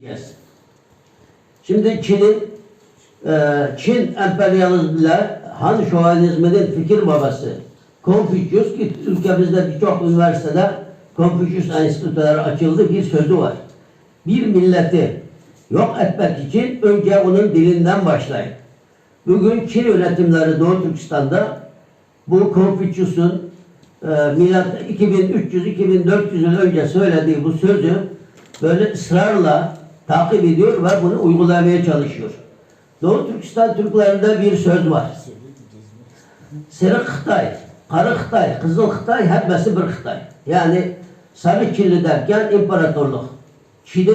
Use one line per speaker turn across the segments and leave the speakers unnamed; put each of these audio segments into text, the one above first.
Yes. Şimdi Çin'in e, Çin emperyalizmle Han şövalyenizminin fikir babası Konfüçyüs ki ülkemizde birçok üniversitede Konfüçyüs enstitüleri açıldı bir sözü var. Bir milleti yok etmek için önce onun dilinden başlayın. Bugün Çin yönetimleri Doğu Türkistan'da bu Konfüçyüs'ün e, milat 2300-2400 yıl önce söylediği bu sözü böyle ısrarla takip ediyor ve bunu uygulamaya çalışıyor. Doğu Türkistan Türklerinde bir söz var. Sarı Xitay, Karı Xitay, Kızıl Xitay hepsi bir Xitay. Yani Sarı Çinli derken imparatorluk. Çin'i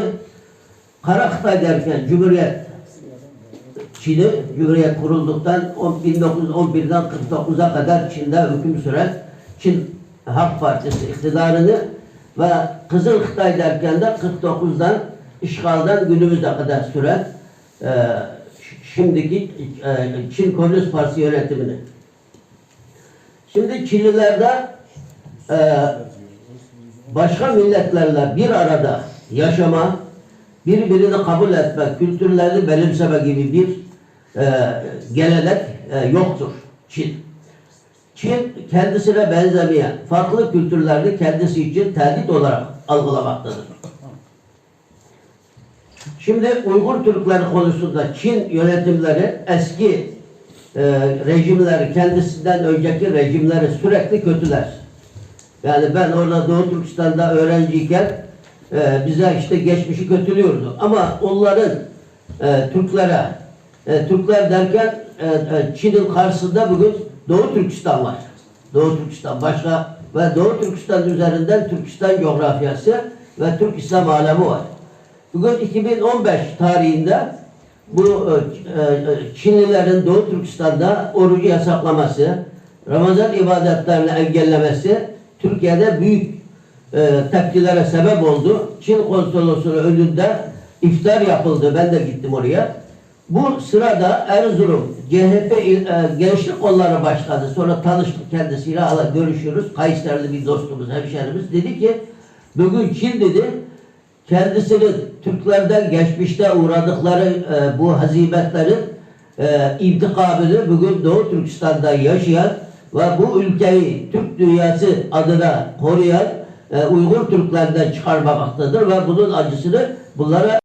Kara Xitay derken Cumhuriyet Çin'i Cumhuriyet kurulduktan on- 1911'den 49'a kadar Çin'de hüküm süren Çin Halk Partisi iktidarını ve Kızıl Kıtay derken de 49'dan işgalden günümüze kadar süren e, şimdiki e, Çin Komünist Partisi yönetimini. Şimdi Çinlilerde e, başka milletlerle bir arada yaşama, birbirini kabul etme, kültürlerini benimseme gibi bir e, gelenek e, yoktur Çin. Çin kendisine benzemeyen farklı kültürlerini kendisi için tehdit olarak algılamaktadır. Şimdi Uygur Türkleri konusunda Çin yönetimleri eski e, rejimleri, kendisinden önceki rejimleri sürekli kötüler. Yani ben orada Doğu Türkistan'da öğrenciyken e, bize işte geçmişi kötülüyordu. Ama onların e, Türklere, e, Türkler derken e, e, Çin'in karşısında bugün Doğu Türkistan var. Doğu Türkistan başka ve Doğu Türkistan üzerinden Türkistan coğrafyası ve Türk İslam alemi var. Bugün 2015 tarihinde bu e, e, Çinlilerin Doğu Türkistan'da orucu yasaklaması, Ramazan ibadetlerini engellemesi Türkiye'de büyük e, tepkilere sebep oldu. Çin konsolosunun önünde iftar yapıldı. Ben de gittim oraya. Bu sırada Erzurum CHP Gençlik Kolları Başkanı sonra tanıştık kendisiyle görüşüyoruz. Kayserili bir dostumuz, hemşerimiz dedi ki bugün Çin dedi kendisini Türklerden geçmişte uğradıkları e, bu hazimetlerin e, intikamını bugün Doğu Türkistan'da yaşayan ve bu ülkeyi Türk dünyası adına koruyan e, Uygur Türklerinden çıkarmamaktadır ve bunun acısını bunlara